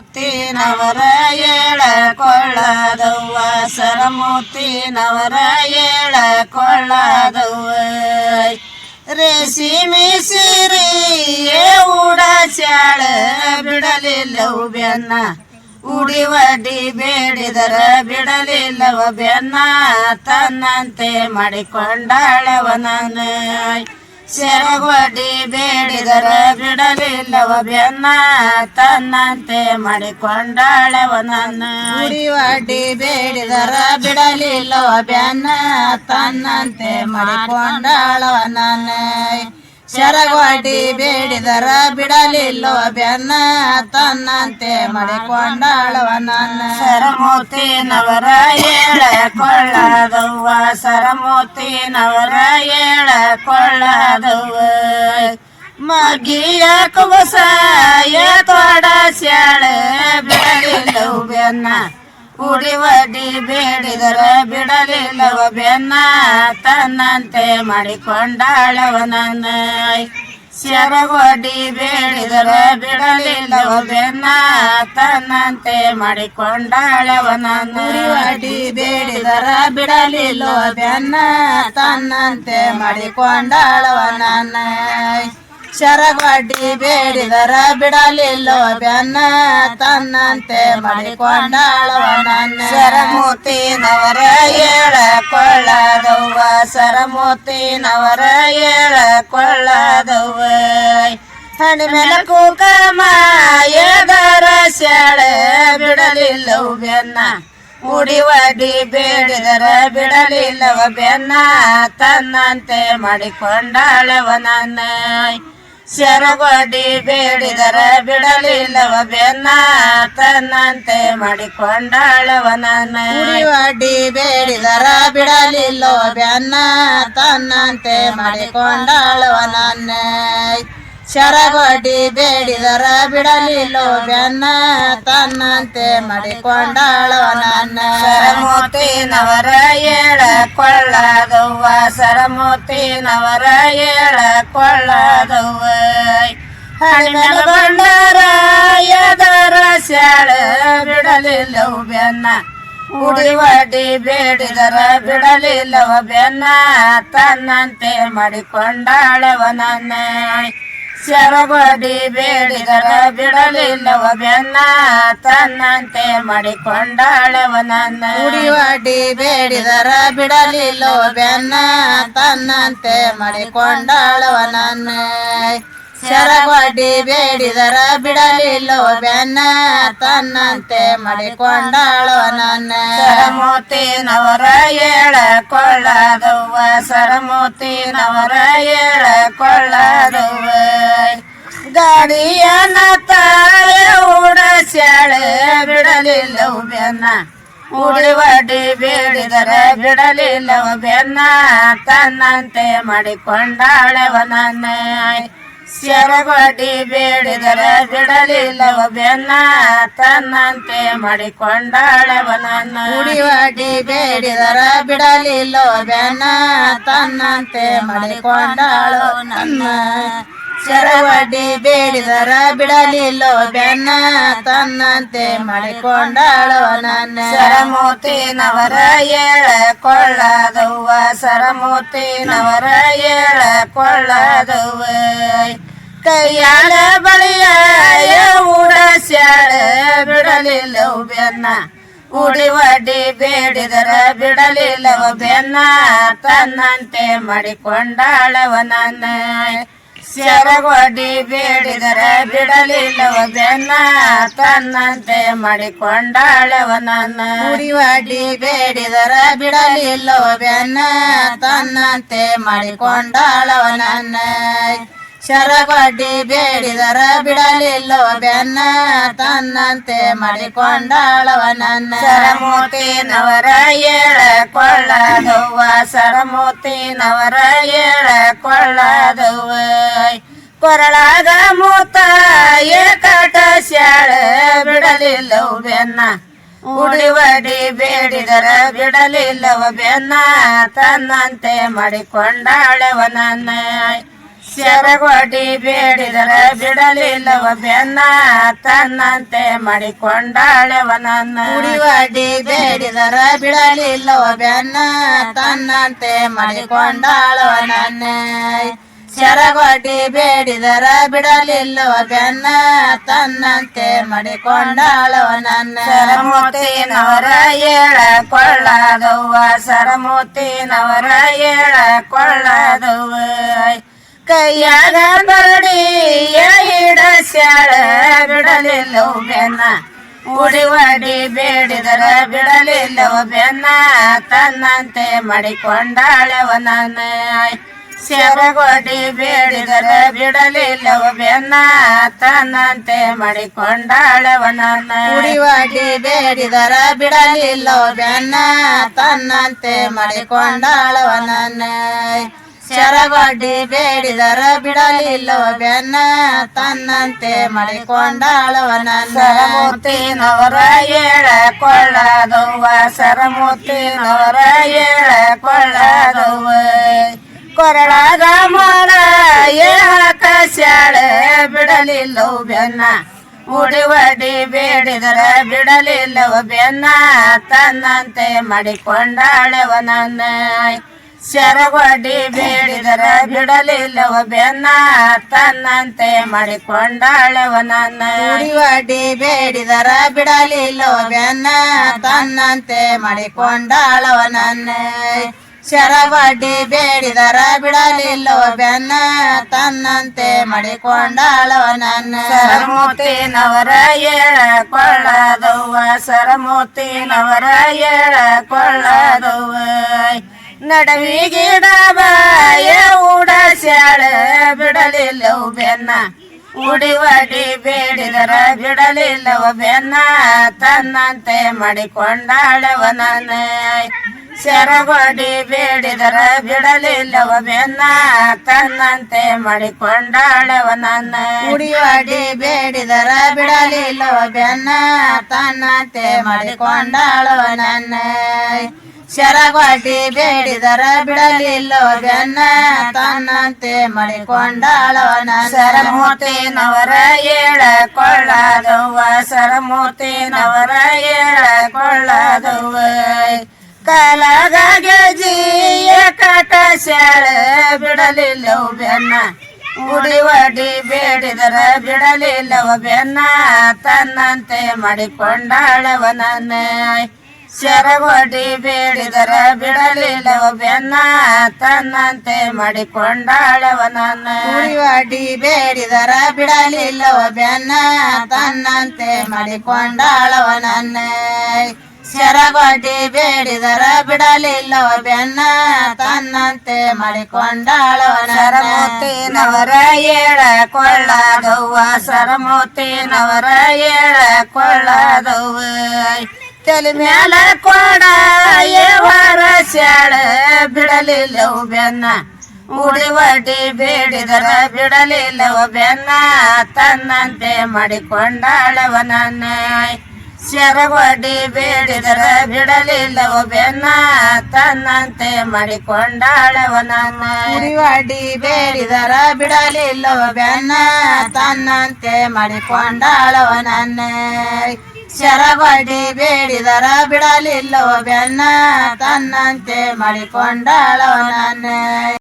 ಮುತ್ತಿನವರ ಏಳ ಕೊಳ್ಳದವ್ವ ಸರಮುತ್ತಿನವರ ಏಳ ಕೊಳ್ಳದವ್ವ. ರೇಸಿಮಿ ಸಿರಿಯೇ ಉಡ ಚಾಳ ಬಿಡಲಿಲ್ಲವು ಬೆನ್ನ. ಉಡಿವಡಿ ಬೇಡಿದರ, ಬಿಡಲಿಲ್ಲವ ಬೆನ್ನ. ತನ್ನಂತೆ ಮಾಡಿಕೊಂಡಾಳವ ನಾನು. ಸೆರಗೊಡಿ ಬೇಡಿದರ ಬಿಡಲಿಲ್ಲವ ಬೆನ್ನ ತನ್ನಂತೆ ಮಾಡಿಕೊಂಡಾಳವ ನನ್ನ ಉಡಿವಡ್ಡಿ ಬೇಡಿದರ ಬಿಡಲಿಲ್ಲವ ಬೆನ್ನ ತನ್ನಂತೆ ಮಾಡಿಕೊಂಡಾಳವ ಶರಗೊಡ್ಡಿ ಬೇಡಿದರ ಬಿಡಲಿಲ್ಲೋ ಬೆನ್ನ ತನ್ನಂತೆ ಮಾಡಿಕೊಂಡಾಳವ ನನ್ನ ಏಳ ಕೊಳ್ಳದವ್ವ ಸರಮೂತಿನವರ ಏಳ ಕೊಳ್ಳದವ್ವ. ಮಗಿಯ ಕುಬಸಾಯ ತೊಡ ಸ್ಯಾಳ ಬಿಡಲಿಲ್ಲವು ಬೆನ್ನ ಉಡಿವಡಿ ಬೇಡಿದರ ಬಿಡಲಿಲ್ಲವ ಬೆನ್ನ ತನ್ನಂತೆ ಮಾಡಿಕೊಂಡಾಳವ ನನ್ನ ಸೆರಗೊಡಿ ಬೇಡಿದರ ಬಿಡಲಿಲ್ಲವ ಬೆನ್ನ ತನ್ನಂತೆ ಮಾಡಿಕೊಂಡಾಳವ ನನ್ನ ಕುಡಿವಡಿ ಬೇಡಿದರ ಬಿಡಲಿಲ್ಲವ ಬೆನ್ನ ತನ್ನಂತೆ ಮಾಡಿಕೊಂಡಾಳವ ನನ್ನ ಶರಗೊಡ್ಡಿ ಬೇಡಿದರ ಬಿಡಲಿಲ್ಲವ ಬೆನ್ನ ತನ್ನಂತೆ ಮಾಡಿಕೊಂಡಾಳವ ನನ್ನ ಸರಮೂತಿನವರ ಏಳ ಕೊಳ್ಳದವ್ವ ಸರಮೂತಿನವರ ಏಳ ಕೊಳ್ಳದವ್ವ ಹಣಿ ಮೇಲೆ ಕುಕಮ ಎದರ ಸ್ಯಾಳ ಬಿಡಲಿಲ್ಲವು ಬೆನ್ನ. ಉಡಿವಡಿ ಬೇಡಿದರ ಬಿಡಲಿಲ್ಲವ ಬೆನ್ನ, ತನ್ನಂತೆ ಮಾಡಿಕೊಂಡಾಳವ ಸೆರಗೊಡಿ ಬೇಡಿದರ ಬಿಡಲಿಲ್ಲವ ಬೆನ್ನ ತನ್ನಂತೆ ಮಾಡಿಕೊಂಡಾಳವ ನನ್ನ ಉಡಿವಡ್ಡಿ ಬೇಡಿದರ ಬಿಡಲಿಲ್ಲವ ಬೆನ್ನ ತನ್ನಂತೆ ಮಾಡಿಕೊಂಡಾಳವ ನನ್ನ ಶರಗೊಡ್ಡಿ ಬೇಡಿದರ ಬಿಡಲಿಲ್ಲೋ ಬೆನ್ನ ತನ್ನಂತೆ ಮಡಿಕೊಂಡಾಳೋ ನನ್ನ. ಸರಮೂತಿನವರ ಏಳ ಕೊಳ್ಳದವ್ವ ಸರಮೂತಿನವರ ಏಳ ಕೊಳ್ಳದವ್ವ ಹಣ್ಣಿನ ಎದರ ಸ್ಯಾಳ ಬಿಡಲಿಲ್ಲವು ಬೆನ್ನ. ಉಡಿವಡಿ ಬೇಡಿದರ ಬಿಡಲಿಲ್ಲವ ಬೆನ್ನ. ತನ್ನಂತೆ ಮಾಡಿಕೊಂಡಾಳವ ನನ್ನ. ಸೆರಗೊಡಿ ಬೇಡಿದರ ಬಿಡಲಿಲ್ಲವ ಬೆನ್ನ ತನ್ನಂತೆ ಮಾಡಿಕೊಂಡಾಳವ ನನ್ನ ಉಡಿವಡಿ ಬೇಡಿದರ ಬಿಡಲಿಲ್ಲವ ಬೆನ್ನ ತನ್ನಂತೆ ಮಾಡಿಕೊಂಡಾಳವ ನನ್ನ ಬೇಡಿದರ ಬಿಡಲಿಲ್ಲವ ಬೆನ್ನ ತನ್ನಂತೆ ಮಾಡಿಕೊಂಡಾಳವ ನನ್ನ ಸರಮೂತಿನವರ ಏಳ ಕೊಳ್ಳದವ್ವ ಸರಮೂತಿನವರ ಏಳ ಕೊಳ್ಳದವ್ವ ತಾಯಿ ತಾಯ ಬಿಡಲಿಲ್ಲ ಬೆನ್ನ ಉಡಿವಡಿ ಬೇಡಿದರ ಬಿಡಲಿಲ್ಲ ಬೆನ್ನ ತನ್ನಂತೆ ಮಾಡಿಕೊಂಡಾಳೆವನನ್ನೇ ಸೆರಗೊಡಿ ಬೇಡಿದರ ಬಿಡಲಿಲ್ಲವ ಬೆನ್ನ ತನ್ನಂತೆ ಮಾಡಿಕೊಂಡಾಳವ ನನ್ನ ಉಡಿವಡ್ಡಿ ಬೇಡಿದರ ಬಿಡಲಿಲ್ಲವ ಬೆನ್ನ ತನ್ನಂತೆ ಮಾಡಿಕೊಂಡಾಳು ನನ್ನ ಶರವಡ್ಡಿ ಬೇಡಿದರ ಬಿಡಲಿಲ್ಲೋ ಬೆನ್ನ ತನ್ನಂತೆ ಮಾಡಿಕೊಂಡಾಳು ನನ್ನ. ಸರಮೂತಿನವರ ಏಳ ಕೊಳ್ಳದವ್ವ ಸರಮೂತಿನವರ ಏಳ ಕೊಳ್ಳದವ್ವ ಕೈಯಾಳ ಬಳಿಯ ಉಡಸ್ಯಾಳ ಬಿಡಲಿಲ್ಲವು ಬೆನ್ನ ಉಡಿವಡಿ ಬೇಡಿದರ ಬಿಡಲಿಲ್ಲವ ಬೆನ್ನ ತನ್ನಂತೆ ಮಾಡಿಕೊಂಡಾಳವ ನನ್ನ. ಸೆರಗೊಡಿ ಬೇಡಿದರ ಬಿಡಲಿಲ್ಲವ ಬೆನ್ನ ತನ್ನಂತೆ ಮಾಡಿಕೊಂಡಾಳವ ನನ್ನ ಉಡಿವಡ್ಡಿ ಬೇಡಿದರ ಬಿಡಲಿಲ್ಲವ ಬೆನ್ನ ತನ್ನಂತೆ ಮಾಡಿಕೊಂಡಾಳವ ನನ್ನ ಶರಗೊಡ್ಡಿ ಬೇಡಿದರ ಬಿಡಲಿಲ್ಲೋ ಬೆನ್ನ ತನ್ನಂತೆ ಮಾಡಿಕೊಂಡಾಳವ ನನ್ನ ಸರಮೂತಿನವರ ಏಳ ಕೊಳ್ಳದವ್ವ ಸರಮೂತಿನವರ ಏಳ ಕೊಳ್ಳದವ್ವ ಕೊರಳಾಗ ಮೂತ ಏಕಟ ಸ್ಯಾಳ ಬಿಡಲಿಲ್ಲವು ಬೆನ್ನ. ಉಡಿವಡಿ ಬೇಡಿದರ ಬಿಡಲಿಲ್ಲವ ಬೆನ್ನ, ತನ್ನಂತೆ ಮಾಡಿಕೊಂಡಾಳವ ನನ್ನ ಶರಗೊಡಿ ಬೇಡಿದರೆ ಬಿಡಲಿಲ್ಲವ ಬೆನ್ನ ತನ್ನಂತೆ ಮಾಡಿಕೊಂಡಾಳೆವ ನನ್ನ ಕುಡಿವಡ್ಡಿ ಬೇಡಿದರ ಬಿಡಲಿಲ್ಲವ ಬೆನ್ನ ತನ್ನಂತೆ ಮಾಡಿಕೊಂಡಾಳವ ನನ್ನ ಬೇಡಿದರ ಬಿಡಲಿಲ್ಲವ ಬೆನ್ನ ತನ್ನಂತೆ ಮಾಡಿಕೊಂಡಾಳವ ನನ್ನ ಸರಮೂತಿನವರ ಏಳ ಕೊಳ್ಳದವ್ವ ಸರಮೂತಿನವರ ಏಳ ಕೊಳ್ಳದವ್ವ ಕೈಯಾಗ ಬರಡಿ ಹಿಡಸ್ಯಾಳ ಬಿಡಲಿಲ್ಲವು ಬೆನ್ನ. ಉಡಿವಾಡಿ ಬೇಡಿದರ ಬಿಡಲಿಲ್ಲ ಬೆನ್ನ. ತನ್ನಂತೆ ಮಾಡಿಕೊಂಡಾಳೆವ ನನ್ನ ಶರಗೊಡಿ ಬೇಡಿದರ ಬಿಡಲಿಲ್ಲವ ಬೆನ್ನ. ತನ್ನಂತೆ ಮಾಡಿಕೊಂಡಾಳೆವ ನನ್ನ ಉಡಿವಾಡಿ ಬೇಡಿದರ ಬಿಡಲಿಲ್ಲವ ಬೆನ್ನ. ತನ್ನಂತೆ ಮಾಡಿಕೊಂಡಾಳವ ನನ್ನ ಶರಗೊಡ್ಡಿ ಬೇಡಿದರ ಬಿಡಲಿಲ್ಲೋ ಬೆನ್ನ ತನ್ನಂತೆ ಮಾಡಿಕೊಂಡಾಳವ ನನ್ನ ಸರಮೂರ್ತಿನವರ ಏಳ ಕೊಳ್ಳದವ್ವ ಸರಮೂರ್ತಿನವರ ಏಳ ಕೊಳ್ಳದವ್ವ ಕೊರಳಾಗ ಮಾಡ ಏಹಕ ಶಾಳ ಬಿಡಲಿಲ್ಲೋ ಬೆನ್ನ, ಉಡಿವಡಿ ಬೇಡಿದರ ಬಿಡಲಿಲ್ಲವ ಬೆನ್ನ, ತನ್ನಂತೆ ಮಾಡಿಕೊಂಡಾಳೆವ ನನ್ನ ಶರಗೊಡಿ ಬೇಡಿದರ ಬಿಡಲಿಲ್ಲವ ಬೆನ್ನ ತನ್ನಂತೆ ಮಾಡಿಕೊಂಡಾಳೆವ ನನ್ನ ಕುಡಿವಡ್ಡಿ ಬೇಡಿದರ ಬಿಡಲಿಲ್ಲವ ಬೆನ್ನ ತನ್ನಂತೆ ಮಾಡಿಕೊಂಡಾಳವ ನನ್ನ ಶರವಡ್ಡಿ ಬೇಡಿದರ ಬಿಡಲಿಲ್ಲವ ಬೆನ್ನ ತನ್ನಂತೆ ಮಾಡಿಕೊಂಡಾಳವ ನನ್ನ ಸರಮೂತಿನವರ ಏಳ ಸರಮೂತಿನವರ ಸರಮೂತಿನವರ ಏಳ ಗಿಡ ನಡವಿಗಿಡಬ ಶಾಳ ಬಿಡಲಿಲ್ಲವು ಬೆನ್ನ. ಉಡಿವಡಿ ಬೇಡಿದರ ಬಿಡಲಿಲ್ಲವ ಬೆನ್ನ. ತನ್ನಂತೆ ಮಾಡಿಕೊಂಡಾಳವ ನನ್ನ ಶರಗೊಡಿ ಬೇಡಿದರ ಬಿಡಲಿಲ್ಲವ ಬೆನ್ನ. ತನ್ನಂತೆ ಮಾಡಿಕೊಂಡಾಳವ ನನ್ನ ಒಡಿ ಬೇಡಿದರ ಬಿಡಲಿಲ್ಲವ ಬೆನ್ನ. ತನ್ನಂತೆ ಮಾಡಿಕೊಂಡಾಳವ ನನ್ನ ಶರಗೊಡ್ಡಿ ಬೇಡಿದರ ಬಿಡಲಿಲ್ಲೋ ಬೆನ್ನ ತನ್ನಂತೆ ಮಾಡಿಕೊಂಡಾಳವ ಸರಮೂರ್ತಿ ನವರ ಏಳ ಕೊಳ್ಳದವ್ವ ಸರಮೂತಿನವರ ಏಳ ಕೊಳ್ಳದವ್ವ ಕಲಗಾಗೆ ಜೀಯ ಕಟ ಬೆನ್ನ ಉಡಿವಡಿ ಬೇಡಿದರ ಬಿಡಲಿಲ್ಲವ ಬೆನ್ನ ತನ್ನಂತೆ ಮಾಡಿಕೊಂಡಾಳವ ಶರಗೊಡಿ ಬೇಡಿದರ ಬಿಡಲಿಲ್ಲವ ಬೆನ್ನ ತನ್ನಂತೆ ಮಾಡಿಕೊಂಡಾಳವ ನನ್ನ. ಬೇಡಿದರ ಬಿಡಲಿಲ್ಲವ ಬೆನ್ನ ತನ್ನಂತೆ ಮಾಡಿಕೊಂಡಾಳವ ನನ್ನ. ಬೇಡಿದರ ಬಿಡಲಿಲ್ಲವ ಬೆನ್ನ ತನ್ನಂತೆ ಮಾಡಿಕೊಂಡಾಳವ ಶರಮೂತಿನವರ ಏಳ ಕೊಳ್ಳದವ್ವ ಸರಮೂತಿನವರ ಏಳ ಕೊಳ್ಳದವ್ವ. ತಲೆ ಮ್ಯಾಲ ಕೊಡ ಏವರ ಸ್ಯಾಳ ಬಿಡಲಿಲ್ಲವು ಬೆನ್ನ. ಉಡಿವಡಿ ಬೇಡಿದರ ಬಿಡಲಿಲ್ಲವ ಬೆನ್ನ. ತನ್ನಂತೆ ಮಾಡಿಕೊಂಡಾಳವ ನನ್ನ ಶರಗೊಡಿ ಬೇಡಿದರ ಬಿಡಲಿಲ್ಲವ ಬೆನ್ನ. ತನ್ನಂತೆ ಮಾಡಿಕೊಂಡಾಳವ ನನ್ನ ಕುಡಿವಡ್ಡಿ ಬೇಡಿದರ ಬಿಡಲಿಲ್ಲವ ಬೆನ್ನ. ತನ್ನಂತೆ ಮಾಡಿಕೊಂಡಾಳವ ಶರಗೊಡ್ಡಿ ಬೇಡಿದರ ಬಿಡಲಿಲ್ಲೋ ಬೆನ್ನ ತನ್ನಂತೆ ಮಾಡಿಕೊಂಡಳೋ ನನ್ನ.